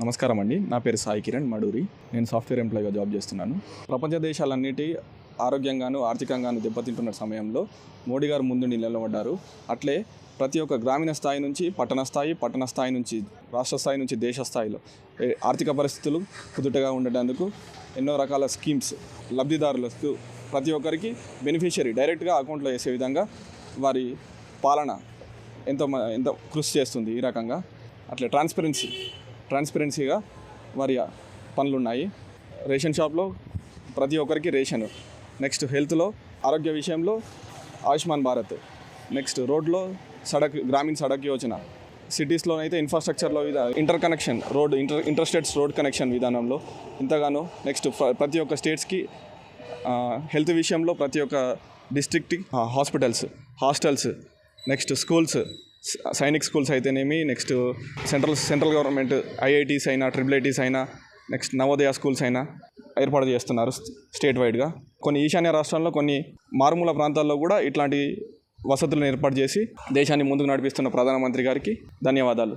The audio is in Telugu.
నమస్కారం అండి నా పేరు సాయి కిరణ్ మడూరి. నేను సాఫ్ట్వేర్ ఎంప్లాయీగా జాబ్ చేస్తున్నాను. ప్రపంచ దేశాలన్నిటి ఆరోగ్యంగాను ఆర్థికంగాను దెబ్బతింటున్న సమయంలో మోడీ గారు ముందు నిలబడ్డారు. అట్లే ప్రతి ఒక్క గ్రామీణ స్థాయి నుంచి పట్టణ స్థాయి పట్టణ స్థాయి నుంచి రాష్ట్ర స్థాయి నుంచి దేశ స్థాయిలో ఆర్థిక పరిస్థితులు కుదుటగా ఉండేందుకు ఎన్నో రకాల స్కీమ్స్ లబ్ధిదారులకు ప్రతి ఒక్కరికి బెనిఫిషియరీ డైరెక్ట్గా అకౌంట్లో వేసే విధంగా వారి పాలన ఎంతో మ- ఎంతో కృషి చేస్తుంది ఈ రకంగా. అట్లే ట్రాన్స్పరెన్సీ ట్రాన్స్పరెన్సీగా వారి పనులు ఉన్నాయి రేషన్ షాప్లో ప్రతి ఒక్కరికి రేషన్. నెక్స్ట్ హెల్త్లో ఆరోగ్య విషయంలో ఆయుష్మాన్ భారత్. నెక్స్ట్ రోడ్లో సడక్ గ్రామీణ సడక్ యోజన. సిటీస్లో అయితే ఇన్ఫ్రాస్ట్రక్చర్లో విధా inter connection road inter interstates road connection విధానంలో ఇంతగానో నెక్స్ట్ ప్రతి ఒక్క స్టేట్స్కి హెల్త్ విషయంలో ప్రతి ఒక్క district hospitals hostels next schools Sainik schools అయితేనేమి next central central government IITs అయినా ట్రిపుల్ ఐటీస్ అయినా నెక్స్ట్ నవోదయ స్కూల్స్ అయినా ఏర్పాటు చేస్తున్నారు స్టేట్ వైడ్గా కొన్ని ఈశాన్య రాష్ట్రాల్లో కొన్ని మారుమూల ప్రాంతాల్లో కూడా ఇట్లాంటి వసతులను ఏర్పాటు చేసి దేశాన్ని ముందుకు నడిపిస్తున్న ప్రధానమంత్రి గారికి ధన్యవాదాలు.